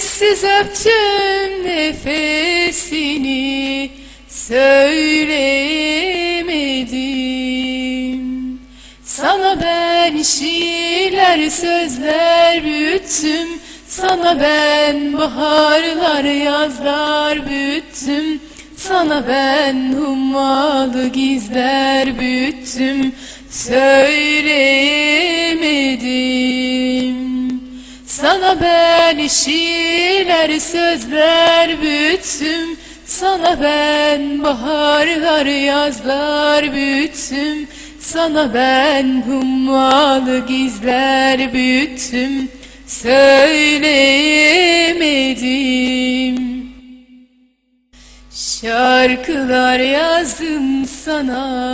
Sessiz öptüm nefesini Söyleyemedim Sana ben şiirler sözler büyüttüm. Sana ben baharlar yazlar büyüttüm. Sana ben hummalı gizler büyüttüm. Söyleyemedim sana ben şiirler sözler büyüttüm Sana ben baharlar yazlar büyüttüm Sana ben hummalı gizler büyüttüm Söyleyemedim. Şarkılar yazdım sana.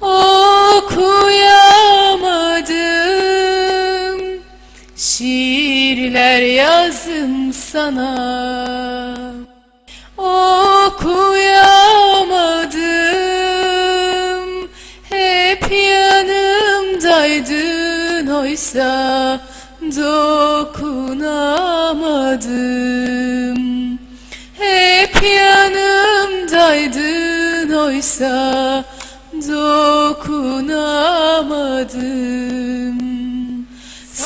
Okuyamadım Şiirler yazdım sana. Okuyamadım Hep yanımdaydın. Oysa Dokunamadım Hep yanımdaydın. Oysa Dokunamadım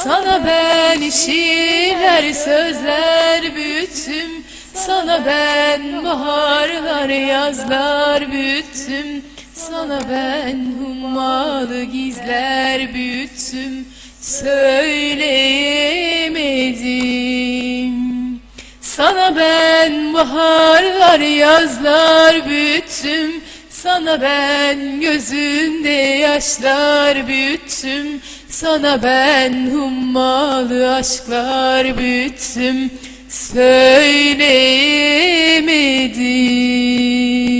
sana ben şiirler sözler büyüttüm Sana ben baharlar yazlar büyüttüm Sana ben hummalı gizler büyüttüm Söyleyemedim. Sana ben baharlar yazlar büyüttüm Sana ben gözünde yaşlar büyüttüm Sana ben hummalı aşklar büyüttüm Söyleyemedim